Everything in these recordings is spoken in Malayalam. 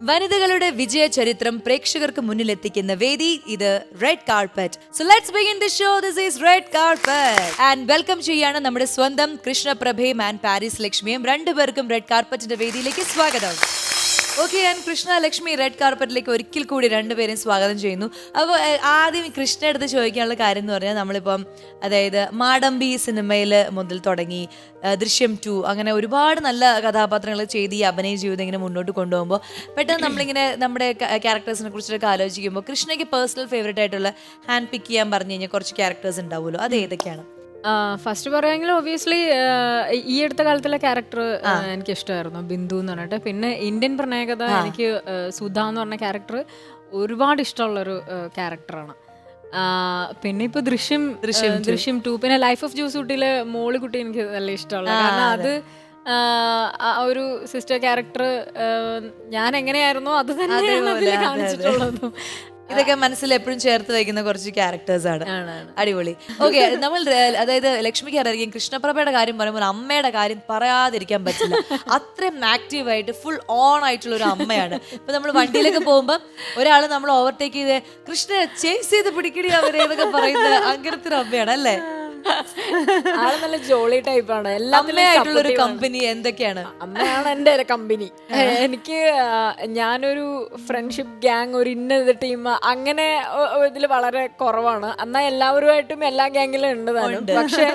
വനിതകളുടെ വിജയ ചരിത്രം പ്രേക്ഷകർക്ക് മുന്നിലെത്തിക്കുന്ന വേദി ഇത് red carpet so let's begin the show this is red carpet and welcome ചെയ്യാണ് നമ്മുടെ സ്വന്തം കൃഷ്ണപ്രഭയും ആൻഡ് പാരീസ് ലക്ഷ്മിയും. രണ്ടുപേർക്കും റെഡ് കാർപ്പറ്റിന്റെ വേദിയിലേക്ക് സ്വാഗതം. ഓക്കെ ഞാൻ കൃഷ്ണ ലക്ഷ്മി റെഡ് കാർപ്പറ്റിലേക്ക് ഒരിക്കൽ കൂടി രണ്ടുപേരെയും സ്വാഗതം ചെയ്യുന്നു. അപ്പോൾ ആദ്യം കൃഷ്ണ എടുത്ത് ചോദിക്കാനുള്ള കാര്യം എന്ന് പറഞ്ഞാൽ നമ്മളിപ്പം അതായത് മാടമ്പി സിനിമയിൽ മുതൽ തുടങ്ങി ദൃശ്യം ടു അങ്ങനെ ഒരുപാട് നല്ല കഥാപാത്രങ്ങൾ ചെയ്ത് ഈ അഭിനയ ജീവിതം ഇങ്ങനെ മുന്നോട്ട് കൊണ്ടുപോകുമ്പോൾ പെട്ടെന്ന് നമ്മളിങ്ങനെ നമ്മുടെ ക്യാരക്ടേഴ്സിനെ കുറിച്ചൊക്കെ ആലോചിക്കുമ്പോൾ കൃഷ്ണയ്ക്ക് പേഴ്സണൽ ഫേവറേറ്റ് ആയിട്ടുള്ള ഹാൻഡ് പിക്ക് ചെയ്യാൻ പറഞ്ഞു കഴിഞ്ഞാൽ കുറച്ച് ക്യാരക്ടേഴ്സ് ഉണ്ടാവുമല്ലോ. അത് ഏതൊക്കെയാണ്? ഫസ്റ്റ് പറയുമെങ്കിൽ ഒബിയസ്ലി ഈ അടുത്ത കാലത്തുള്ള ക്യാരക്ടർ എനിക്ക് ഇഷ്ടമായിരുന്നു ബിന്ദു എന്ന് പറഞ്ഞിട്ട്. പിന്നെ ഇന്ത്യൻ പ്രണയകഥ എനിക്ക് സുധ എന്ന് പറഞ്ഞ ക്യാരക്ടർ ഒരുപാട് ഇഷ്ടമുള്ളൊരു ക്യാരക്ടറാണ് പിന്നെ ഇപ്പൊ ദൃശ്യം ദൃശ്യം ദൃശ്യം ടു പിന്നെ ലൈഫ് ഓഫ് ജൂസൂട്ടിയിലെ മോളിക്കുട്ടി എനിക്ക് നല്ല ഇഷ്ടമുള്ള. കാരണം അത്. ഒരു സിസ്റ്റർ ക്യാരക്ടർ ഞാൻ എങ്ങനെയായിരുന്നു അത് തന്നെയാണ് കാണിച്ചിട്ടുള്ളതും. ഇതൊക്കെ മനസ്സിൽ എപ്പോഴും ചേർത്ത് വയ്ക്കുന്ന കുറച്ച് ക്യാരക്ടേഴ്സ് ആണ്. അടിപൊളി. ഓക്കെ നമ്മൾ അതായത് ലക്ഷ്മിക്ക് അറിയാം കൃഷ്ണപ്രഭയുടെ കാര്യം പറയുമ്പോൾ അമ്മയുടെ കാര്യം പറയാതിരിക്കാൻ പറ്റില്ല. അത്രയും ആക്റ്റീവ് ആയിട്ട് ഫുൾ ഓൺ ആയിട്ടുള്ള ഒരു അമ്മയാണ്. ഇപ്പൊ നമ്മൾ വണ്ടിയിലൊക്കെ പോകുമ്പോൾ ഒരാൾ നമ്മൾ ഓവർടേക്ക് ചെയ്ത് കൃഷ്ണ ചേസ് ചെയ്ത് പിടിക്കടി അവരെ എന്നൊക്കെ പറയുന്ന അങ്ങനത്തെ ഒരു അമ്മയാണ് അല്ലേ? ആൾ നല്ല ജോളി ടൈപ്പാണ് ഒരു. കമ്പനി എന്തൊക്കെയാണ്? അമ്മയാണ് എന്റെ കമ്പനി എനിക്ക് ഞാനൊരു ഫ്രണ്ട്ഷിപ്പ് ഗ്യാങ് ഒരു ഇന്ന ടീം അങ്ങനെ ഇതിൽ വളരെ കുറവാണ്. എന്നാൽ എല്ലാവരുമായിട്ടും എല്ലാ ഗ്യാങ്ങിലും ഉണ്ട് താനും. പക്ഷെ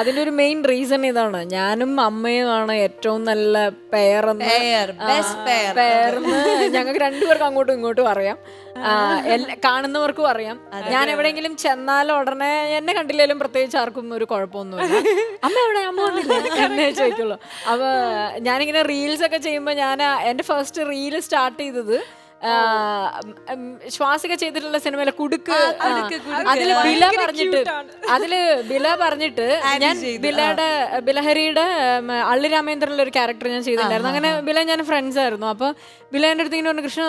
അതിന്റെ ഒരു മെയിൻ റീസൺ ഇതാണ്. ഞാനും അമ്മയുമാണ് ഏറ്റവും നല്ല പെയർ. പെയർന്ന് ഞങ്ങൾക്ക് രണ്ടുപേർക്കും അങ്ങോട്ടും ഇങ്ങോട്ടും അറിയാം. കാണുന്നവർക്കും അറിയാം. ഞാൻ എവിടെയെങ്കിലും ചെന്നാൽ ഉടനെ എന്നെ കണ്ടില്ലേലും പ്രത്യേകിച്ച് ആർക്കും ഒരു കുഴപ്പമൊന്നുമില്ല. അമ്മ എവിടെ? അമ്മ വന്നില്ല? ചോദിക്കുള്ളൂ. അപ്പൊ ഞാനിങ്ങനെ റീൽസ് ഒക്കെ ചെയ്യുമ്പോൾ ഞാൻ എന്റെ ഫസ്റ്റ് റീൽ സ്റ്റാർട്ട് ചെയ്തത് ശ്വാസിക ചെയ്തിട്ടുള്ള സിനിമയിലെ കുടുക്ക്. അതിൽ ബില പറഞ്ഞിട്ട് അതിൽ ബില പറഞ്ഞിട്ട് ഞാൻ ബിലയുടെ ബിലഹരിയുടെ അള്ളി രാമേന്ദ്രനിലെ ഒരു ക്യാരക്ടർ ഞാൻ ചെയ്തിട്ടുണ്ടായിരുന്നു. അങ്ങനെ ബില ഞാൻ ഫ്രണ്ട്സ് ആയിരുന്നു. അപ്പൊ ബില എന്റെ അടുത്ത് ഇങ്ങനെ പറഞ്ഞു കൃഷ്ണ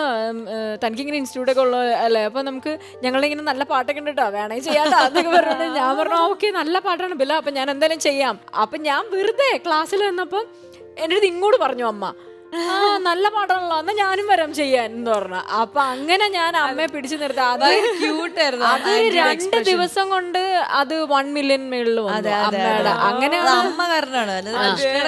തനിക്ക് ഇങ്ങനെ ഇൻസ്റ്റിറ്റ്യൂട്ടൊക്കെ ഇൻസ്റ്റിറ്റ്യൂട്ട് ഒക്കെ ഉള്ള അല്ലേ? അപ്പൊ നമുക്ക് ഞങ്ങളിങ്ങനെ നല്ല പാട്ടൊക്കെ ഉണ്ട് കേട്ടോ വേണമെങ്കിൽ ചെയ്യാട്ടോ. എന്നൊക്കെ പറഞ്ഞു ഞാൻ പറഞ്ഞു ഓക്കെ നല്ല പാട്ടാണ് ബില. അപ്പൊ ഞാൻ എന്തായാലും ചെയ്യാം. അപ്പൊ ഞാൻ വെറുതെ ക്ലാസ്സിൽ വന്നപ്പം എന്റെ അടുത്ത് ഇങ്ങോട്ട് പറഞ്ഞു അമ്മ ആ നല്ല പാട്ടാണല്ലോ. എന്നാ ഞാനും വരാം ചെയ്യാൻ എന്ന് പറഞ്ഞ. അപ്പൊ അങ്ങനെ ഞാൻ അമ്മയെ പിടിച്ചു നിർത്തി. അത് അത് രണ്ട് ദിവസം കൊണ്ട് അത് വൺ മില്യൺ മേളിൽ അമ്മയുടെ. അങ്ങനെ അമ്മ കാരണമാണ്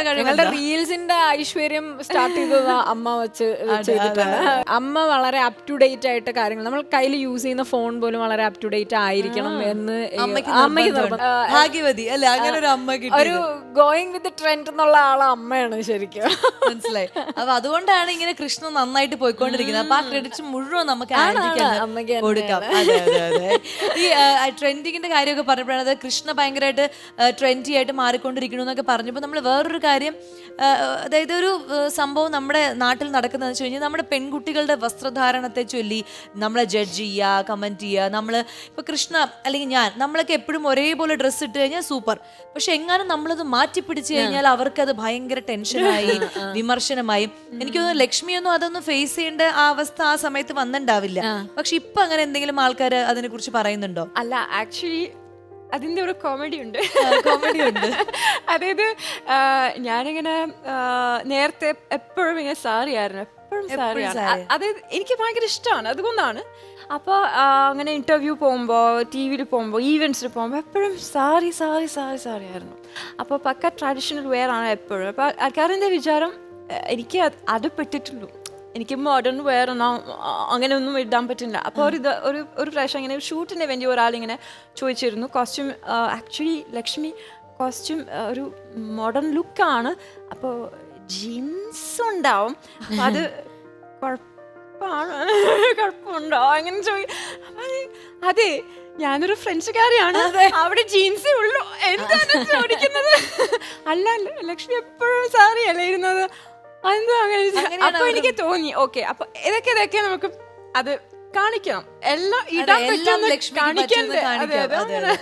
ഞങ്ങളുടെ റീൽസിന്റെ ഐശ്വര്യം സ്റ്റാർട്ട് ചെയ്തത് അമ്മ വെച്ച് ചെയ്തിട്ടാണ്. അമ്മ വളരെ അപ് ടു ഡേറ്റ് ആയിട്ട് കാര്യങ്ങൾ. നമ്മൾ കയ്യിൽ യൂസ് ചെയ്യുന്ന ഫോൺ പോലും വളരെ അപ് ടു ഡേറ്റ് ആയിരിക്കണം എന്ന് അമ്മയ്ക്ക്. ഭാഗ്യവതി. അല്ലെ? അങ്ങനെ ഒരു അമ്മ ഒരു ഗോയിങ് വിത്ത് ട്രെൻഡ് എന്നുള്ള ആളെ അമ്മയാണ് ശരിക്കും. മനസ്സിലായി. അപ്പൊ അതുകൊണ്ടാണ് ഇങ്ങനെ കൃഷ്ണ നന്നായിട്ട് പോയിക്കൊണ്ടിരിക്കുന്നത്. അപ്പൊ ആ ക്രെഡിറ്റ്സ് മുഴുവൻ നമുക്ക് കൊടുക്കാം. അതെ അതെ അതെ. ഈ ട്രെൻഡിങ്ങിന്റെ കാര്യമൊക്കെ പറഞ്ഞപ്പോഴാണ് അത് കൃഷ്ണ ഭയങ്കരമായിട്ട് ട്രെൻഡി ആയിട്ട് മാറിക്കൊണ്ടിരിക്കുന്നു എന്നൊക്കെ പറഞ്ഞപ്പോൾ നമ്മൾ വേറൊരു കാര്യം അതായത് ഒരു സംഭവം നമ്മുടെ നാട്ടിൽ നടക്കുന്നതെന്ന് വെച്ച് കഴിഞ്ഞാൽ നമ്മുടെ പെൺകുട്ടികളുടെ വസ്ത്രധാരണത്തെ ചൊല്ലി നമ്മളെ ജഡ്ജ് ചെയ്യുക കമന്റ് ചെയ്യുക. നമ്മൾ ഇപ്പൊ കൃഷ്ണ അല്ലെങ്കിൽ ഞാൻ നമ്മളൊക്കെ എപ്പോഴും ഒരേപോലെ ഡ്രസ്സ് ഇട്ട് കഴിഞ്ഞാൽ സൂപ്പർ പക്ഷെ എങ്ങാനും നമ്മളത് മാറ്റി പിടിച്ചു കഴിഞ്ഞാൽ അവർക്കത് ഭയങ്കര ടെൻഷനായി വിമർശനമായി. എനിക്ക് തോന്നുന്നു ലക്ഷ്മിയൊന്നും അതൊന്നും ഫേസ് ചെയ്യേണ്ട ആ അവസ്ഥ ആ സമയത്ത് വന്നിട്ടുണ്ടാവില്ല പക്ഷെ ഇപ്പൊ അങ്ങനെ എന്തെങ്കിലും ആൾക്കാർ അതിനെ കുറിച്ച് പറയുന്നുണ്ടോ? അല്ല ആക്ച്വലി അതിന്റെ ഒരു കോമഡി ഉണ്ട്. കോമഡി ഉണ്ട്. അതായത് ഞാനിങ്ങനെ നേരത്തെ എപ്പോഴും ഇങ്ങനെ സാറിയായിരുന്നു ആയിരുന്നു. എപ്പോഴും അതായത് എനിക്ക് ഭയങ്കര ഇഷ്ടമാണ്. അതുകൊണ്ടാണ്. അപ്പോൾ അങ്ങനെ ഇന്റർവ്യൂ പോകുമ്പോൾ ടി വിയിൽ പോകുമ്പോൾ ഈവെന്റ്സിൽ പോകുമ്പോൾ എപ്പോഴും സാരി സാരി സാരി സാരി ആയിരുന്നു. അപ്പോൾ പക്ക ട്രഡീഷണൽ വെയർ ആണ് എപ്പോഴും. അപ്പോൾ ആൾക്കാരുടെ വിചാരം? എനിക്ക് അത് പെട്ടിട്ടുള്ളൂ പറ്റിയിട്ടുള്ളൂ എനിക്ക് മോഡേൺ വെയർ ഒന്നും അങ്ങനെ ഒന്നും ഇടാൻ പറ്റില്ല. അപ്പോൾ ഒരു ഇത് ഒരു ഒരു പ്രാവശ്യം ഇങ്ങനെ ഷൂട്ടിന് വേണ്ടി ഒരാളിങ്ങനെ ചോദിച്ചിരുന്നു കോസ്റ്റ്യൂം ആക്ച്വലി ലക്ഷ്മി കോസ്റ്റ്യൂം ഒരു മോഡേൺ ലുക്കാണ് അപ്പോൾ ജീൻസ് ഉണ്ടാവും. അത് കുഴപ്പമാണ് കുഴപ്പമുണ്ടോ? അങ്ങനെ ചോദി അത് ഞാനൊരു ഫ്രഞ്ചുകാരിയാണ്. അവിടെ ജീൻസേ ഉള്ളൂ. എന്താണ് ചോദിക്കുന്നത്? അല്ല അല്ല, ലക്ഷ്മി എപ്പോഴും സാരി അല്ലേ ഇരുന്നത് അതെന്തോ അങ്ങനെ അപ്പൊ എനിക്ക് തോന്നി. ഓക്കെ. അപ്പൊ ഇതൊക്കെ ഇതൊക്കെ നമുക്ക് അത് കാണിക്കണം എല്ലാം ഇടാൻ എല്ലാം പറ്റുന്ന ലക്ഷ്മിക്ക് കാണിക്കണ്ടേ പറ്റുന്ന അതെ കാണിക്കാം. അതെ അതെ, അങ്ങനെ.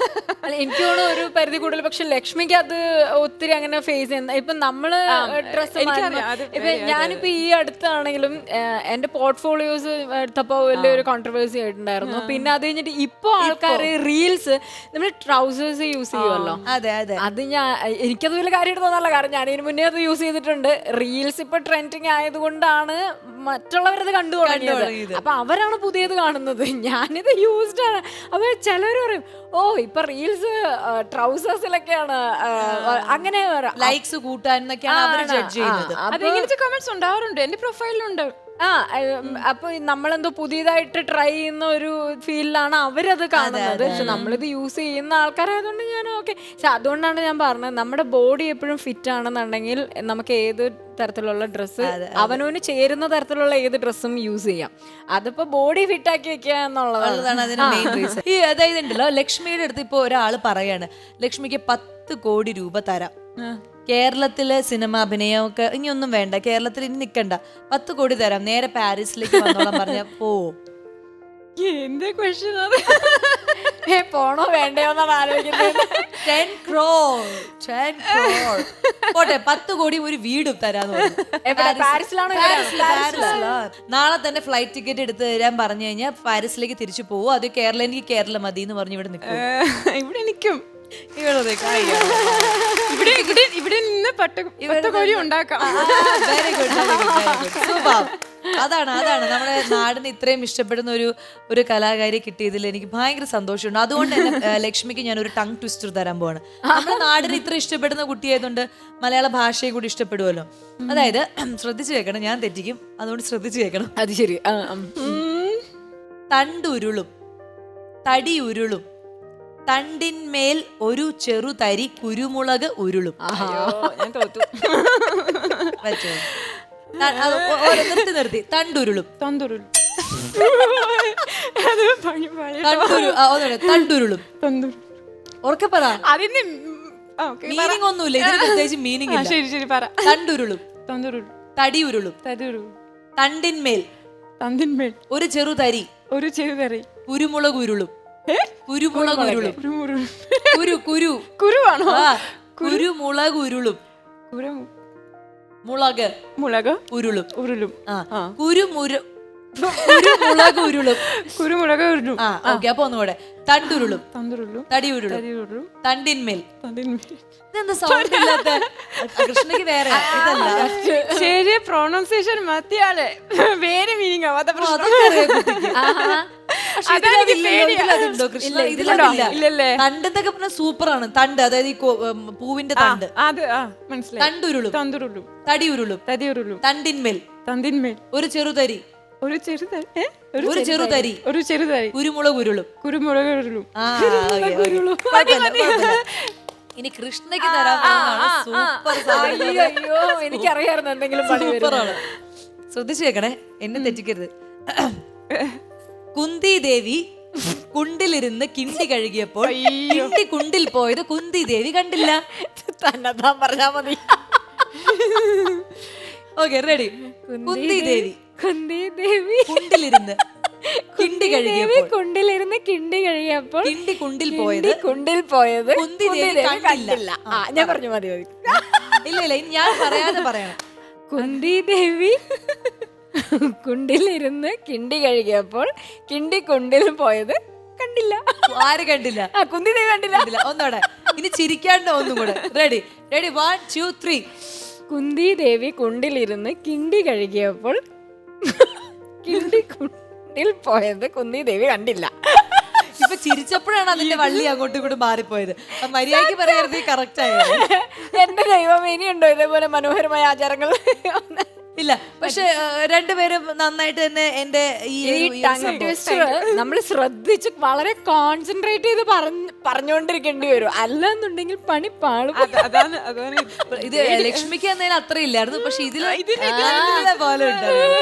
അല്ല എനിക്ക് തോന്നുന്നു ഒരു പരിധി കൂടുതൽ പക്ഷെ ലക്ഷ്മിക്ക് അത് ഒത്തിരി അങ്ങനെ ഫേസ് ചെയ്യുന്ന ഇപ്പൊ നമ്മൾ ഡ്രസ് എനിക്കറിയാം, അത് ഇപ്പൊ ഞാനിപ്പോ ഈ അടുത്താണെങ്കിലും ഏഹ്, എന്റെ പോർട്ട്ഫോളിയോസ് എടുത്തപ്പോ വലിയൊരു കോൺട്രവേഴ്സി ആയിട്ടുണ്ടായിരുന്നു. പിന്നെ അത് കഴിഞ്ഞിട്ട് ഇപ്പൊ ആൾക്കാർ റീൽസ് നമ്മൾ ട്രൗസേഴ്സ് യൂസ് ചെയ്യുമല്ലോ അതെ അതെ. അത് ഞാൻ എനിക്കത് വലിയ കാര്യമായിട്ട് തോന്നാറില്ല. കാരണം ഞാൻ ഇതിന് മുന്നേ അത് യൂസ് ചെയ്തിട്ടുണ്ട്. റീൽസ് ഇപ്പൊ ട്രെൻഡിങ് ആയതുകൊണ്ടാണ് മറ്റുള്ളവരത് കണ്ടു തുടങ്ങിയത്. തുടങ്ങിയത്. അപ്പൊ അവരാണ് പുതിയത് കാണുന്നത്. ഞാനിത് യൂസ്ഡ് ആണ്. അപ്പൊ ചിലർ പറയും ഓ ഇപ്പൊ റീൽസ് ട്രൗസേഴ്സിലൊക്കെയാണ് അങ്ങനെ വരാം." ലൈക്സ് കൂട്ടാൻ അതെങ്ങനത്തെ കമന്റ്സ് ഉണ്ടാവാറുണ്ട്. എന്റെ പ്രൊഫൈലിലുണ്ട് ആ അപ്പൊ നമ്മളെന്തോ പുതിയതായിട്ട് ട്രൈ ചെയ്യുന്ന ഒരു ഫീലിലാണ് അവരത് കാണുന്നത്. പക്ഷെ നമ്മളിത് യൂസ് ചെയ്യുന്ന ആൾക്കാരായതുകൊണ്ട് ഞാൻ ഓക്കെ പക്ഷെ അതുകൊണ്ടാണ് ഞാൻ പറഞ്ഞത് നമ്മുടെ ബോഡി എപ്പോഴും ഫിറ്റ് ആണെന്നുണ്ടെങ്കിൽ നമുക്ക് ഏത് തരത്തിലുള്ള ഡ്രസ്സ് അവനവന് ചേരുന്ന തരത്തിലുള്ള ഏത് ഡ്രസ്സും യൂസ് ചെയ്യാം. അതിപ്പോ ബോഡി ഫിറ്റ് ആക്കി വെക്കുക എന്നുള്ളതാണ്. ഈ അതായത് ഉണ്ടല്ലോ ലക്ഷ്മിയുടെ അടുത്ത് ഇപ്പൊ ഒരാൾ പറയാണ് ലക്ഷ്മിക്ക് പത്ത് കോടി രൂപ തരാം. കേരളത്തിലെ സിനിമ അഭിനയമൊക്കെ ഇനി ഒന്നും വേണ്ട. കേരളത്തിൽ ഇനി നിക്കണ്ട. പത്ത് കോടി തരാം. നേരെ പാരീസിലേക്ക് വന്നോളാം പറഞ്ഞ പോ. എന്റെ ക്വസ്റ്റ്യൻ അത്? ഏ, പോണോ വേണ്ടയോ എന്നാണ് ആലോചിക്കുന്നത്. ടെൻ ക്രോർ. ടെൻ ക്രോർ. പോട്ടെ പത്ത് കോടി ഒരു വീട് തരാന്ന്. നാളെ തന്നെ ഫ്ലൈറ്റ് ടിക്കറ്റ് എടുത്ത് തരാൻ പറഞ്ഞു കഴിഞ്ഞാൽ പാരീസിലേക്ക് തിരിച്ചു പോകും അത് കേരളം എനിക്ക് കേരളം മതി എന്ന് പറഞ്ഞു ഇവിടെ നിൽക്കും. ഇവിടെ നിൽക്കും. ഇവിടെ. ഇവിടെ ഇവിടെ നിന്ന് പട്ട പത്ത് ഉണ്ടാക്കാം. Very good super. അതാണ് അതാണ്. നമ്മുടെ നാടിന് ഇത്രയും ഇഷ്ടപ്പെടുന്ന ഒരു ഒരു കലാകാരി കിട്ടിയതിൽ എനിക്ക് ഭയങ്കര സന്തോഷമുണ്ട്. അതുകൊണ്ട് തന്നെ ലക്ഷ്മിക്ക് ഞാൻ ഒരു ടങ് ട്വിസ്റ്റർ തരാൻ പോവാണ്. നമ്മുടെ നാടിന് ഇത്ര ഇഷ്ടപ്പെടുന്ന കുട്ടിയായതുകൊണ്ട് മലയാള ഭാഷയെ കൂടി ഇഷ്ടപ്പെടുമല്ലോ അതായത് ശ്രദ്ധിച്ചു കേൾക്കണം ഞാൻ തെറ്റിക്കും. അതുകൊണ്ട് ശ്രദ്ധിച്ചു കേൾക്കണം. അത് ശരി. തണ്ടുരുളും തടിയുരുളും തണ്ടിന്മേൽ ഒരു ചെറുതരി കുരുമുളക് ഉരുളും. അയ്യോ ഞാൻ തോറ്റു. പറ്റുമോ? ത- അത് ഒ- ഓരോ നിർത്തി നിർത്തി. തണ്ടുരുളും. തന്തുരുൾ അത് പണി പഴയ തണ്ടുരു ആ, ഒന്നുകൂടെ. തണ്ടുരുളും. തന്തുരുൾ ഉറക്കെ പറ. അതിന് മീനിങ് ഒന്നുമില്ല. ഇതിന് പ്രത്യേകിച്ച് മീനിങ് ഇല്ല. ശരി ശരി പറ. തണ്ടുരുളും. തടി ഉരുളും തതുരു തണ്ടിന്മേൽ തന്തിന്മേൽ ഒരു ചെറുതരി ഒരു ചെറുതരി കുരുമുളക് ഉരുളും. കുരുമുളക്. ഉരുളും കുരു കുരു. കുരുവാണോ? കുരുമുളക് ഉരുളും മുളക്. മുളക്. ഉരുളും. ഉരുളും. ആ. കുരുമുരു കുരുമുളക് ഉരുളും കുരുമുളക് ഉരുളും ആ. ഓക്കെ അപ്പൊ ഒന്നുകൂടെ. തണ്ടുരുളും. തണ്ടുരുളും. തടി ഉരുളും തണ്ടിന്മേൽ. ഇതെന്താ സൗണ്ട് ഇല്ലാത്ത കൃഷ്ണയ്ക്ക് വേറെ. ഇതല്ല. ശരി പ്രൊണൗൺസിയേഷൻ മത്തിയാൾ. വേറെ മീനിങ് ആവാത്ത പ്രശ്നം. ഇതിലതില്ലല്ലോ, കൃഷ്ണ? ഇതിലുണ്ടോ? തണ്ടെന്നൊക്കെ പറഞ്ഞ സൂപ്പറാണ്. തണ്ട് അതായത് ഈ കോ- ഉം, പൂവിന്റെ തണ്ട്. അത് ആ മനസ്സിലായി. തണ്ടുരുളും. തന്തുരുളും തടിയുരുളും. തതിയുരുളും തണ്ടിന്മേൽ. തന്തിന്മേൽ ഒരു ചെറുതരി. ഒരു ചെറുതരി? ഏ? ഒരു ചെറുതരി. ഒരു ചെറുതരി. കുരുമുളക് ഉരുളും കുരുമുളക് ഉരുളും ആ, ഓക്കേ, ഓക്കേ. കുഴപ്പമില്ല, കുഴപ്പമില്ല. ഇനി കൃഷ്ണയ്ക്ക് തരാൻ പോകുന്നതാണ് സൂപ്പർ സാധനം. അയ്യോ അയ്യോ എനിക്കറിയായിരുന്നു എന്തെങ്കിലും പണി വരും സൂപ്പറാണ് ശ്രദ്ധിച്ചു കേക്കണേ. എന്നെ തെറ്റിക്കരുത്. കുന്തി ദേവി കുണ്ടിലിരുന്ന് കിണ്ടി കഴുകിയപ്പോൾ കിണ്ടി കുണ്ടിൽ പോയത് കുന്തി ദേവി കണ്ടില്ല. തന്നതാ പറഞ്ഞാ മതി. ഓക്കെ റെഡി കുന്തി ദേവി കുന്തി ദേവി കുണ്ടിലിരുന്ന് കിണ്ടി കഴുകിയപ്പോൾ. കുണ്ടിലിരുന്ന് കിണ്ടി കഴിയപ്പോൾ കിണ്ടി കുണ്ടിൽ പോയത് കിണ്ടി കുണ്ടിൽ പോയത് കുന്തി ദേവി കണ്ടില്ല. ആ ഞാൻ പറഞ്ഞു മതി മതി. ഇല്ല ഇല്ല ഞാൻ പറയാതെ പറയണം. കുന്തി ദേവി കുണ്ടിലിരുന്ന് കിണ്ടി കഴുകിയപ്പോൾ കിണ്ടി കുണ്ടിൽ പോയത് കണ്ടില്ല. ആര് കണ്ടില്ല? ആ കുന്തി ദേവി കണ്ടില്ല. ഒന്നോടെ. ഇനി ചിരിക്കാണ്ട് ഒന്നും കൂടെ. Ready ready one two three Kunti Devi കുണ്ടിലിരുന്ന് കിണ്ടി കഴുകിയപ്പോൾ കിണ്ടി കുണ്ടിൽ പോയത് കുന്തി ദേവി കണ്ടില്ല. ഇപ്പൊ ചിരിച്ചപ്പോഴാണ് അതിന്റെ വള്ളി അങ്ങോട്ടും ഇങ്ങോട്ടും മാറിപ്പോയത്. മര്യാദയ്ക്ക് പറയരുത് കറക്റ്റ് ആയത് എന്റെ ദൈവം ഇനിയുണ്ടോ ഇതേപോലെ മനോഹരമായ ആചാരങ്ങൾ? ഇല്ല പക്ഷെ രണ്ടുപേരും നന്നായിട്ട് തന്നെ എന്റെ ഈ നമ്മൾ ശ്രദ്ധിച്ച് വളരെ കോൺസെൻട്രേറ്റ് ചെയ്ത് പറഞ്ഞ് പറഞ്ഞുകൊണ്ടിരിക്കേണ്ടി വരും. അല്ലെന്നുണ്ടെങ്കിൽ പണി പാളും. ഇത്. ലക്ഷ്മിക്ക് എന്നതിന് അത്ര ഇല്ലായിരുന്നു പക്ഷെ ഇതിൽ പോലെ ഉണ്ടായിരുന്നു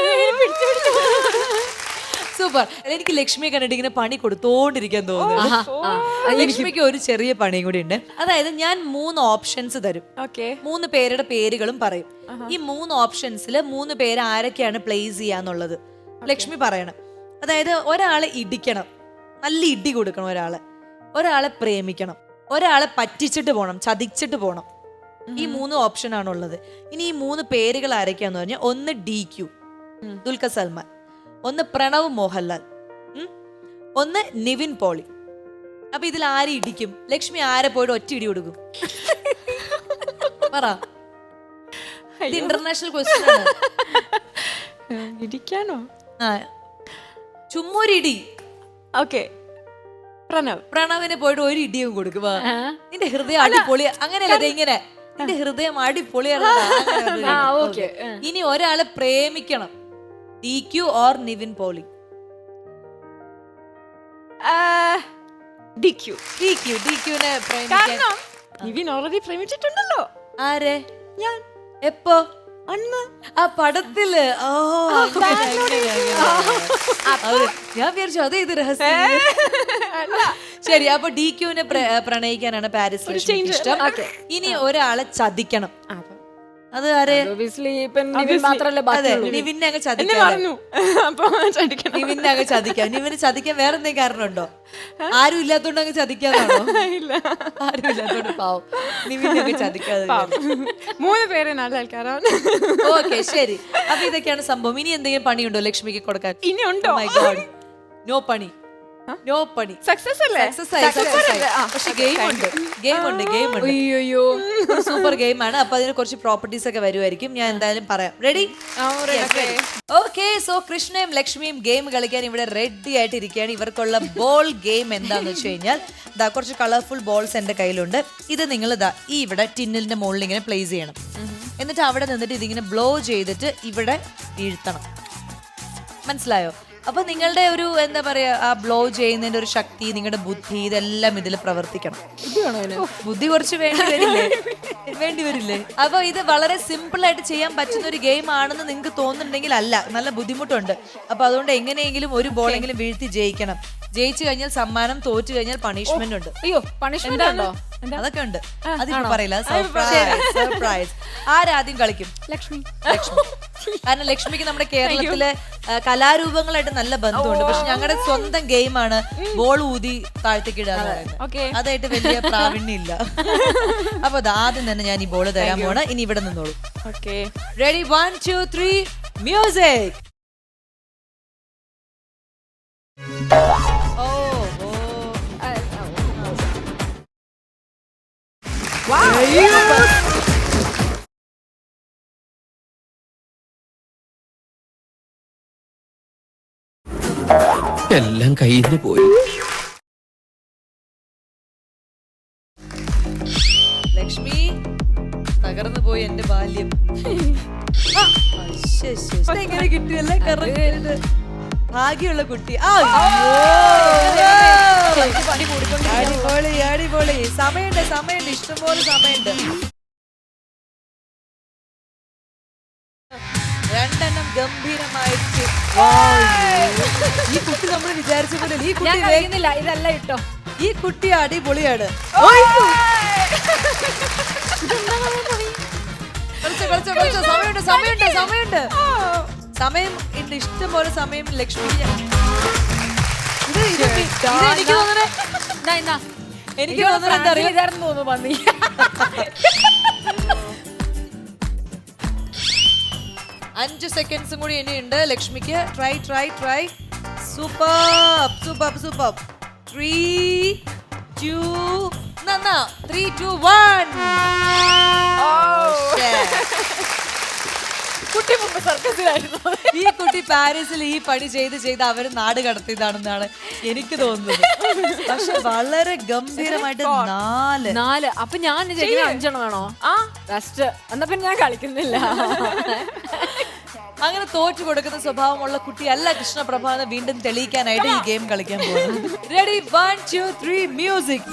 സൂപ്പർ. എനിക്ക് ലക്ഷ്മിയെ കണ്ടിട്ട് ഇങ്ങനെ പണി കൊടുത്തോണ്ടിരിക്കാൻ തോന്നുന്നു. ലക്ഷ്മിക്ക് ഒരു ചെറിയ പണിയും കൂടി ഉണ്ട്. അതായത് ഞാൻ മൂന്ന് ഓപ്ഷൻസ് തരും. ഓക്കെ. മൂന്ന് പേരുടെ പേരുകളും പറയും. ഈ മൂന്ന് ഓപ്ഷൻസിൽ മൂന്ന് പേര് ആരൊക്കെയാണ് പ്ലേസ് ചെയ്യാന്നുള്ളത്. ലക്ഷ്മി പറയണം. അതായത് ഒരാളെ ഇടിക്കണം. നല്ല ഇടി കൊടുക്കണം ഒരാളെ. ഒരാളെ പ്രേമിക്കണം. ഒരാളെ പറ്റിച്ചിട്ട് പോകണം ചതിച്ചിട്ട് പോകണം ഈ മൂന്ന് ഓപ്ഷൻ ആണുള്ളത് ഇനി ഈ മൂന്ന് പേരുകൾ ആരൊക്കെയാന്ന് പറഞ്ഞാൽ ഒന്ന് ഡി ക്യു. ദുൽഖർ സൽമാൻ. ഒന്ന് പ്രണവ് മോഹൻലാൽ. ഒന്ന് നിവിൻ പോളി. അപ്പൊ ഇതിൽ ആരെ ഇടിക്കും? ലക്ഷ്മി ആരെ പോയിട്ട് ഒറ്റ ഇടി കൊടുക്കും? പറ. ഇന്റർനാഷണൽ ക്വസ്റ്റ്യൻ ആണ്. ഇരിക്കാനോ ആ. ചുമ്മൊരിടി ഓക്കെ. പ്രണവ്. പ്രണവിനെ പോയിട്ട് ഒരു ഇടിയും കൊടുക്കുക. നിന്റെ ഹൃദയം അടിപൊളി അങ്ങനെയല്ല ഇങ്ങനെ. നിന്റെ ഹൃദയം അടിപൊളിയാണ്. ഇനി ഒരാളെ പ്രേമിക്കണം. D Q or Nivin Pauly. D Q. D Q D ക്യുവിനെ പ്രേമിക്കാൻ. കാരണം നിവിൻ ഓൾറെഡി പ്രേമിച്ചിട്ടുണ്ടല്ലോ. ആരെ? ഞാൻ. എപ്പോ? അന്ന്. ആ പടത്തിൽ. ഓ അങ്ങനെ, അങ്ങനെ, അങ്ങനെ. അവർ ഞാൻ വിചാരിച്ചു അതേ ഇത് രഹസ്യം? ശരി അപ്പൊ ഡി ക്യുവിനെ പ്രണയിക്കാനാണ് പാരിസ് ഇഷ്ടം. ഇനി ഒരാളെ ചതിക്കണം. അത് ആരെ? ഒബിയസ്ലി ഇപ്പൊ നിവിൻ മാത്രല്ലേ അതെ നിവിനെ അങ്ങ് എന്നെ ചതിക്കാൻ പറഞ്ഞു അപ്പൊ ചടിക്കണം നിവിനെ അങ്ങ് ചതിക്കാം. നിവിന് ചതിക്കാൻ വേറെ എന്തെങ്കിലും കാരണമുണ്ടോ ആരും ഇല്ലാത്തോണ്ട് അങ്ങ് ചതിക്കാതാണോ? ഇല്ല. ആരും ഇല്ലാത്തോണ്ട് പാവം. നിവിനെ അങ്ങ് ചതിക്കാതെ മൂന്ന് പേരെ നല്ല ആൾക്കാരാണ് ഓക്കെ ശരി. അപ്പൊ ഇതൊക്കെയാണ് സംഭവം. ഇനി എന്തെങ്കിലും പണിയുണ്ടോ ലക്ഷ്മിക്ക് കൊടുക്കാൻ? ഇനി ഉണ്ടോ നോ പണി. നോ പണി. സക്സസ് അല്ലേ? പക്ഷെ ഗെയിം ഉണ്ട്. ഗെയിം ഉണ്ട് ഗെയിം ഉണ്ട്. അയ്യോ സൂപ്പർ ഗെയിം ആണ്. അപ്പൊ അതിന് കുറച്ച് പ്രോപ്പർട്ടീസ് ഒക്കെ വരുമായിരിക്കും. ഞാൻ എന്തായാലും പറയാം. റെഡി ഓക്കെ സോ കൃഷ്ണയും ലക്ഷ്മിയും ഗെയിം കളിക്കാൻ ഇവിടെ റെഡി ആയിട്ട് ഇരിക്കുകയാണ് ഇവർക്കുള്ള ബോൾ ഗെയിം എന്താന്ന് വെച്ച് കഴിഞ്ഞാൽ ഇതാ കുറച്ച് കളർഫുൾ ബോൾസ് എന്റെ കയ്യിലുണ്ട്. ഇത് നിങ്ങൾ ഇതാ ഈ ഇവിടെ ടിന്നിലിന്റെ മുകളിൽ ഇങ്ങനെ പ്ലേസ് ചെയ്യണം. എന്നിട്ട് അവിടെ നിന്നിട്ട് ഇതിങ്ങനെ ബ്ലോ ചെയ്തിട്ട് ഇവിടെ വീഴ്ത്തണം. മനസ്സിലായോ? അപ്പൊ നിങ്ങളുടെ ഒരു എന്താ പറയാ ആ ബ്ലോ ചെയ്യുന്നതിന്റെ ഒരു ശക്തി നിങ്ങളുടെ ബുദ്ധി ഇതെല്ലാം ഇതിൽ പ്രവർത്തിക്കണം. ബുദ്ധി കുറച്ച് വേണ്ടി വരില്ലേ? വേണ്ടി വരില്ലേ? അപ്പൊ ഇത് വളരെ സിമ്പിൾ ആയിട്ട് ചെയ്യാൻ പറ്റുന്ന ഒരു ഗെയിം ആണെന്ന് നിങ്ങൾക്ക് തോന്നുന്നുണ്ടെങ്കിൽ അല്ല നല്ല ബുദ്ധിമുട്ടുണ്ട്. അപ്പൊ അതുകൊണ്ട് എങ്ങനെയെങ്കിലും ഒരു ബോളെങ്കിലും വീഴ്ത്തി ജയിക്കണം. ജയിച്ചു കഴിഞ്ഞാൽ സമ്മാനം തോറ്റു കഴിഞ്ഞാൽ പണിഷ്മെന്റ് ഉണ്ട്. അയ്യോ പണിഷ്മെന്റ് ഉണ്ടോ? അതൊക്കെ ഉണ്ട്. അതിപ്പോ പറയില്ല. സർപ്രൈസ് സർപ്രൈസ് ആരാദ്യം കളിക്കും? ലക്ഷ്മി. ലക്ഷ്മി. കാരണം ലക്ഷ്മിക്ക് നമ്മുടെ കേരളത്തിലെ കലാരൂപങ്ങളായിട്ട് നല്ല ബന്ധമുണ്ട്. പക്ഷെ ഞങ്ങളുടെ സ്വന്തം ഗെയിമാണ് ബോൾ ഊതി താഴ്ത്തിക്കിടാ പറയുന്നത്. അതായിട്ട് വലിയ പ്രാവീണ്യം ഇല്ല അപ്പൊ ദാ ആദ്യം തന്നെ ഞാൻ ഈ ബോൾ തരാൻ പോണ. ഇനി ഇവിടെ നിന്നോളൂ. Okay. Ready one two three music ഓ ഓ. എല്ലാം കയ്യിൽ നിന്ന് പോയി. ലക്ഷ്മി തകർന്നു പോയി എന്റെ ബാല്യം. എങ്ങനെ കിട്ടിയല്ലേ കറക്റ്റ്? ഭാഗ്യമുള്ള കുട്ടി. ആ, ആടിപൊളി അടിപൊളി. അടിപൊളി. സമയമുണ്ട് സമയമുണ്ട്. ഇഷ്ടംപോലെ സമയമുണ്ട്. രണ്ടെണ്ണം ഗംഭീരമായിട്ട് ഈ കുട്ടി നമ്മൾ വിചാരിച്ച പോലെ ഈ ഞാൻ കുട്ടി കഴിയുന്നില്ല ഇതല്ല ഇട്ടോ. ഈ കുട്ടി അടിപൊളിയാണ്. കളിച്ചോ കളിച്ചോ കളിച്ചോ. സമയമുണ്ട് സമയമുണ്ട് സമയമുണ്ട്. സമയം ഉണ്ട് ഇഷ്ടം പോലെ സമയം ലക്ഷ്മി ഇത് ഇത് ഇത് എനിക്ക് തോന്നുന്നത് ഇന്നാ, ഇന്നാ. എനിക്ക് തോന്നുന്നത് എന്താ അറിയോ? ഇതായിരുന്നു തോന്നുന്നു പന്നി അഞ്ച് സെക്കൻഡ്സും കൂടി ഇനിയുണ്ട്. ലക്ഷ്മിക്ക് try try try super super super three two നന്നാ ത്രീ ടു വൺ കുട്ടി മുമ്പ് സർക്കസിലായിരുന്നു. ഈ കുട്ടി പാരീസിൽ ഈ പണി ചെയ്ത് ചെയ്ത് അവർ നാട് കടത്തിയതാണെന്നാണ് എനിക്ക് തോന്നുന്നത്. പക്ഷെ വളരെ ഗംഭീരമായിട്ട് നാല്. നാല്. അപ്പൊ ഞാൻ അഞ്ചെണ്ണം വേണോ? ആ. ബെസ്റ്റ് എന്നാ പിന്നെ ഞാൻ കളിക്കുന്നില്ല. അങ്ങനെ തോറ്റു കൊടുക്കുന്ന സ്വഭാവമുള്ള കുട്ടിയല്ല കൃഷ്ണപ്രഭ എന്ന് വീണ്ടും തെളിയിക്കാനായിട്ട് ഈ ഗെയിം കളിക്കാൻ പോകുന്നു ready one two three music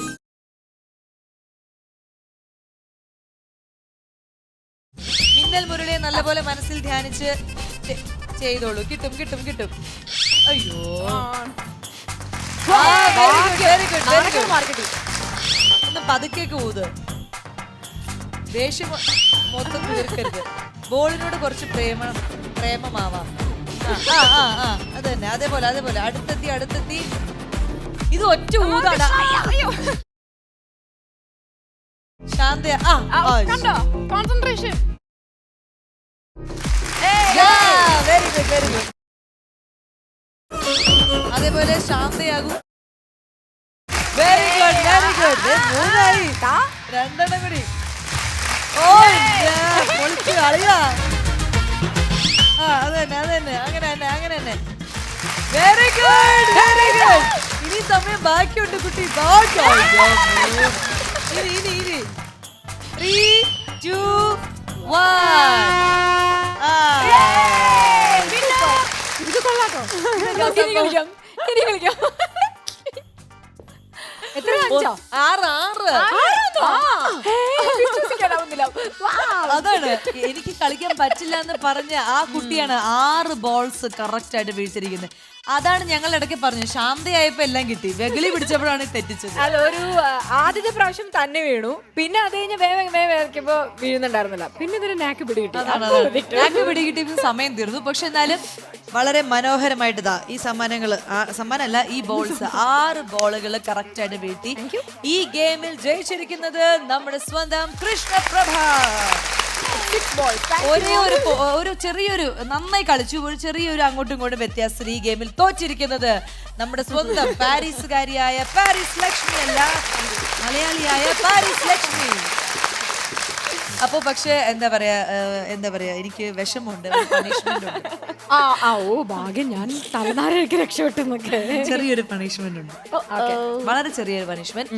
മിന്നൽ മുരളിയെ നല്ലപോലെ മനസ്സിൽ ധ്യാനിച്ച് ചെയ്തോളൂ. കിട്ടും കിട്ടും കിട്ടും. അയ്യോ. ഒന്ന് പതുക്കേക്ക് ഊത്. ദേഷ്യം മൊത്തം തീർക്കരുത്. ബോളിനോട് കുറച്ച് പ്രേമ പ്രേമമാവാം. ആ ആ ആ അത് തന്നെ അതേപോലെ അതേപോലെ. അടുത്തെത്തി അടുത്തെത്തി. ഇത് ഒറ്റ ഊതാണ്. ശാന്ത ആ കണ്ടോ? Concentration very good very good അതേപോലെ ശാന്തയാകും. വെരി ഗുഡ് വെരി ഗുഡ് മൂന്നായി. രണ്ടെണ്ണം കൂടി. ഓ പൊളിച്ചു കളിയാ. ആ അത് തന്നെ അത് തന്നെ അങ്ങനെ തന്നെ അങ്ങനെ തന്നെ. വെരി ഗുഡ് വെരി ഗുഡ് ഇനി സമയം ബാക്കിയുണ്ട് കുട്ടി. ബാക്കി ഇനി ഇനി ഇനി. ത്രീ ടു ഇത് കൊള്ളാട്ടോ ഇനി കളിക്കാം. ഇനി കളിക്കാം. എത്ര ആറ് വിശ്വസിക്കാനാവുന്നില്ല. അതാണ്. എനിക്ക് കളിക്കാൻ പറ്റില്ല എന്ന് പറഞ്ഞ ആ കുട്ടിയാണ് ആറ് ബോൾസ് കറക്റ്റ് ആയിട്ട് വീഴ്ചിരിക്കുന്നത് അതാണ് ഞങ്ങൾ ഇടയ്ക്ക് പറഞ്ഞു ശാന്തയായപ്പോ എല്ലാം കിട്ടി. വെഗളി പിടിച്ചപ്പോഴാണ് തെറ്റിച്ചത്. അല്ല ഒരു ആ, ആദ്യത്തെ പ്രാവശ്യം തന്നെ വീണു. പിന്നെ അത് കഴിഞ്ഞ് വേഗം വീഴുന്നുണ്ടായിരുന്നില്ല. പിന്നെ ഇതിന് നാക്ക് അതാണ്. ഞങ്ങൾക്ക് പിടികിട്ടിയപ്പോൾ സമയം തീർന്നു. പക്ഷെ എന്നാലും വളരെ മനോഹരമായിട്ട് ഇതാ ഈ സമ്മാനങ്ങൾ സമ്മാനമല്ല ഈ ബോൾസ് ആറ് ബോളുകൾ കറക്റ്റ് ആയിട്ട് വീഴ്ത്തി ഈ ഗെയിമിൽ ജയിച്ചിരിക്കുന്നത് നമ്മുടെ സ്വന്തം കൃഷ്ണപ്രഭ. ഒരേ ഒരു ചെറിയൊരു നന്നായി കളിച്ചു. ഒരു ചെറിയൊരു അങ്ങോട്ടും ഇങ്ങോട്ടും വ്യത്യാസത്തിൽ ഈ ഗെയിമിൽ തോറ്റിരിക്കുന്നത് നമ്മുടെ സ്വന്തം പാരീസുകാരിയായ പാരീസ് ലക്ഷ്മി അല്ല. മലയാളിയായ പാരീസ് ലക്ഷ്മി. അപ്പോ പക്ഷേ എന്താ പറയാ എന്താ പറയാ എനിക്ക് വിഷമമുണ്ട് പണിഷ്മെന്റ് ഉണ്ട്. ആ ആ ഓ ഭാഗ്യം ഞാൻ തലനാരൊക്കെ രക്ഷപ്പെട്ടു എന്നൊക്കെ ചെറിയൊരു പണിഷ്മെന്റ് ഉണ്ട്. വളരെ ചെറിയൊരു പണിഷ്മെന്റ്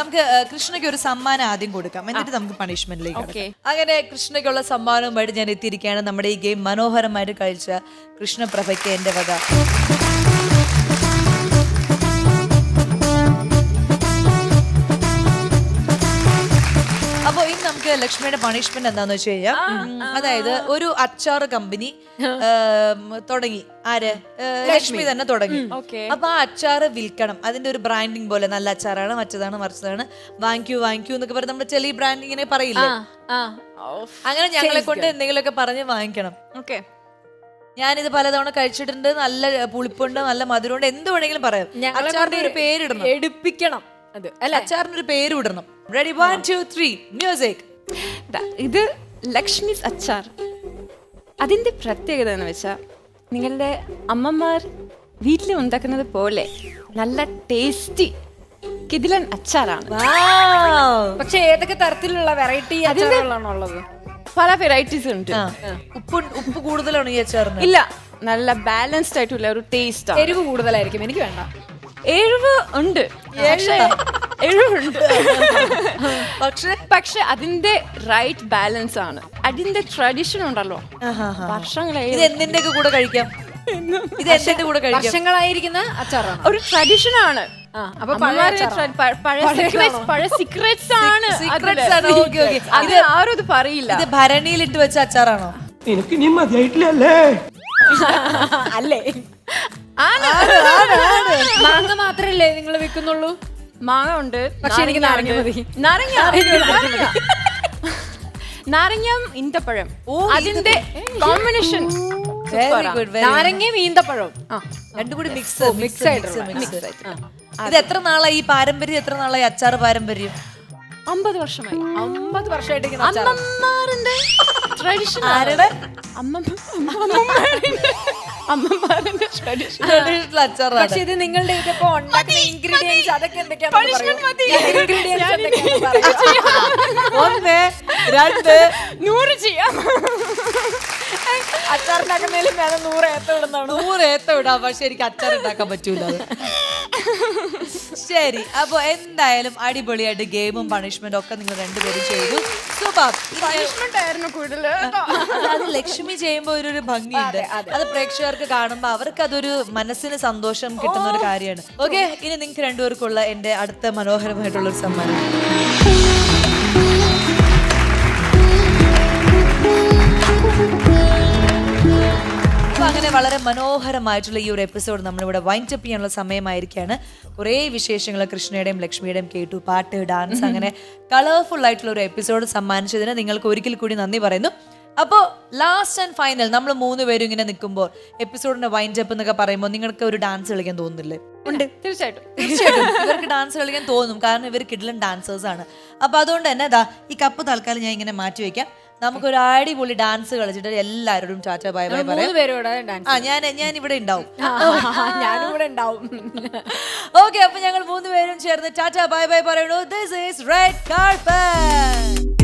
നമുക്ക് കൃഷ്ണയ്ക്ക് ഒരു സമ്മാനം ആദ്യം കൊടുക്കാം. എന്നിട്ട് നമുക്ക് പണിഷ്മെന്റിലേക്ക്. അങ്ങനെ കൃഷ്ണയ്ക്കുള്ള സമ്മാനവുമായിട്ട് ഞാൻ എത്തിയിരിക്കുകയാണ്. നമ്മുടെ ഈ ഗെയിം മനോഹരമായിട്ട് കഴിച്ച കൃഷ്ണപ്രഭയ്ക്ക് എന്റെ വക. നമുക്ക് ലക്ഷ്മിയുടെ പണിഷ്മെന്റ് എന്താന്ന് വെച്ച് കഴിഞ്ഞാൽ അതായത് ഒരു അച്ചാർ കമ്പനി തുടങ്ങി. ആര്? ലക്ഷ്മി. തന്നെ തുടങ്ങി. അപ്പൊ ആ അച്ചാർ വിൽക്കണം. അതിന്റെ ഒരു ബ്രാൻഡിങ് പോലെ നല്ല അച്ചാറാണ് മറ്റതാണ് മറിച്ചതാണ്. വാങ്ങിക്കൂ വാങ്ങിക്കൂ എന്നൊക്കെ പറഞ്ഞ് നമ്മുടെ ചെറിയ ബ്രാൻഡിങ്ങിനെ പറയില്ലേ? അങ്ങനെ ഞങ്ങളെ കൊണ്ട് എന്തെങ്കിലുമൊക്കെ പറഞ്ഞ് വാങ്ങിക്കണം. ഓക്കെ. ഞാനിത് പലതവണ കഴിച്ചിട്ടുണ്ട്. നല്ല പുളിപ്പുണ്ട് നല്ല മധുരമുണ്ട്. എന്ത് വേണമെങ്കിലും പറയാം. അച്ചാറിന്റെ ഒരു പേരിടണം. എടുപ്പിക്കണം. അതെ അല്ല? അച്ചാറിന് ഒരു പേര് വിടണം ready one two three music ഇത് ലക്ഷ്മിസ് അച്ചാർ. അതിന്റെ പ്രത്യേകത എന്ന് വെച്ചാൽ നിങ്ങളുടെ അമ്മമാർ വീട്ടിൽ ഉണ്ടാക്കുന്നത് പോലെ നല്ല ടേസ്റ്റി കിതിലൻ അച്ചാറാണ്. പക്ഷെ ഏതൊക്കെ തരത്തിലുള്ള വെറൈറ്റി അച്ചാറുകളാണ് ഉള്ളത് പല വെറൈറ്റീസ് ഉണ്ട്. ഉപ്പ് ഉപ്പ് കൂടുതലാണ് ഈ അച്ചാറിന്? ഇല്ല നല്ല ബാലൻസ്ഡ് ആയിട്ടുള്ള ഒരു ടേസ്റ്റ് ആണ്. എരിവ് കൂടുതലായിരിക്കും. എനിക്ക് വേണ്ട. എരിവ് ഉണ്ട്. പക്ഷേ എരിവുണ്ട് പക്ഷെ പക്ഷെ അതിന്റെ റൈറ്റ് ബാലൻസ് ആണ്. അതിന്റെ ട്രഡീഷൻ ഉണ്ടല്ലോ. വർഷങ്ങളെ ഇത് എന്തിന്റെ കൂടെ കഴിക്കാം? ഇത് എന്തിന്റെ കൂടെ കഴിക്കാം? വർഷങ്ങളായിരിക്കുന്ന അച്ചാറാണ്? ഒരു ട്രഡീഷൻ ആണ്. അപ്പൊ പഴയ സീക്രറ്റ്സ് ആണ്. അത് ആരും ഇത് പറയില്ല. ഇത് ഭരണിയിലിട്ട് വെച്ച അച്ചാറാണോ? എനിക്ക് നീ മതിയായിട്ടില്ലല്ലേ? അല്ലേ. മാങ്ങ മാത്രല്ലേ നിങ്ങൾ വിൽക്കുന്നുള്ളൂ? മാങ്ങ ഉണ്ട് പക്ഷെ എനിക്ക് നാരങ്ങ മതി. നാരങ്ങ നാരങ്ങ. ഓ അതിന്റെ കോമ്പിനേഷൻ വെരി ഗുഡ് വെരി നാരങ്ങയും ഈന്തപ്പഴവും. രണ്ടും കൂടി മിക്സ് മിക്സ് ആയിട്ട് മിക്സ് ഇത് എത്ര നാളായി? ഈ പാരമ്പര്യം എത്ര നാളായി? അച്ചാർ പാരമ്പര്യം? അമ്പത് വർഷമായി. അമ്പത് വർഷമായിട്ട്. അമ്മമാരുടെ ട്രഡീഷൻ ആരുടെ? അമ്മമാരുടെ ട്രഡീഷണൽ അച്ചാറാണ്. പക്ഷെ ഇത് നിങ്ങളുടെ ഇതിപ്പോ ഉണ്ടാക്കുന്ന ഇൻഗ്രീഡിയൻസ് അതൊക്കെ Punishment മതി. ഒന്ന് രണ്ട്. നൂറ് ചെയ്യാം. അച്ചാറിനാക്കുന്നതിലും വേണം നൂറ് ഏത്ത ഇടുന്നതാണ് നൂറ് ഏത്ത വിടാം പക്ഷെ എനിക്ക് അച്ചാർ ഉണ്ടാക്കാൻ പറ്റൂല അത്. ശരി. അപ്പൊ എന്തായാലും അടിപൊളിയായിട്ട് ഗെയിമും പണിഷ്മെന്റും ഒക്കെ നിങ്ങൾ രണ്ടുപേരും ചെയ്തു. സൂപ്പർ. പണിഷ്മെന്റ് ആയിരുന്നു അത് ലക്ഷ്മി ചെയ്യുമ്പോ ഒരു ഒരു ഭംഗിയുണ്ട്. അത് പ്രേക്ഷകർക്ക് കാണുമ്പോ അവർക്ക് അതൊരു മനസ്സിന് സന്തോഷം കിട്ടുന്ന ഒരു കാര്യമാണ്. ഓക്കെ ഇനി നിങ്ങൾക്ക് രണ്ടുപേർക്കുള്ള എന്റെ അടുത്ത മനോഹരമായിട്ടുള്ള ഒരു സമ്മാനം. വളരെ മനോഹരമായിട്ടുള്ള ഈ ഒരു എപ്പിസോഡ് നമ്മളിവിടെ വൈൻഡ് അപ്പ് ചെയ്യാനുള്ള സമയമായിരിക്കാണ് കുറേ വിശേഷങ്ങൾ കൃഷ്ണയുടെയും ലക്ഷ്മിയുടെയും കേട്ടു. പാട്ട് ഡാൻസ് അങ്ങനെ കളർഫുൾ ആയിട്ടുള്ള ഒരു എപ്പിസോഡ് സമ്മാനിച്ചതിന് നിങ്ങൾക്ക് ഒരിക്കൽ കൂടി നന്ദി പറയുന്നു. അപ്പോൾ ലാസ്റ്റ് ആൻഡ് ഫൈനൽ നമ്മൾ മൂന്ന് പേരും ഇങ്ങനെ നിൽക്കുമ്പോൾ എപ്പിസോഡിന്റെ വൈൻഡ് അപ്പ് എന്നൊക്കെ പറയുമ്പോൾ നിങ്ങൾക്ക് ഒരു ഡാൻസ് കളിക്കാൻ തോന്നുന്നില്ലേ? ഉണ്ട്. തീർച്ചയായിട്ടും. തീർച്ചയായിട്ടും. ഇവർക്ക് ഡാൻസ് കളിക്കാൻ തോന്നും. കാരണം ഇവർ കിഡ്ലൻ ഡാൻസേഴ്സ് ആണ്. അപ്പൊ അതുകൊണ്ട് തന്നെ ദാ ഈ കപ്പ് തൽക്കാലം ഞാൻ ഇങ്ങനെ മാറ്റി വെക്കാം നമുക്കൊരു അടിപൊളി ഡാൻസ് കളിച്ചിട്ട് എല്ലാവരോടും ടാറ്റ ബൈ ബൈ പറയാം. ആ ഞാൻ ഞാൻ ഇവിടെ ഉണ്ടാവും. ഞാനും ഇവിടെ ഉണ്ടാവും. ഓക്കെ അപ്പൊ ഞങ്ങൾ മൂന്ന് പേരും ചേർന്ന് ടാറ്റ ബൈ ബൈ പറയണു. This is red carpet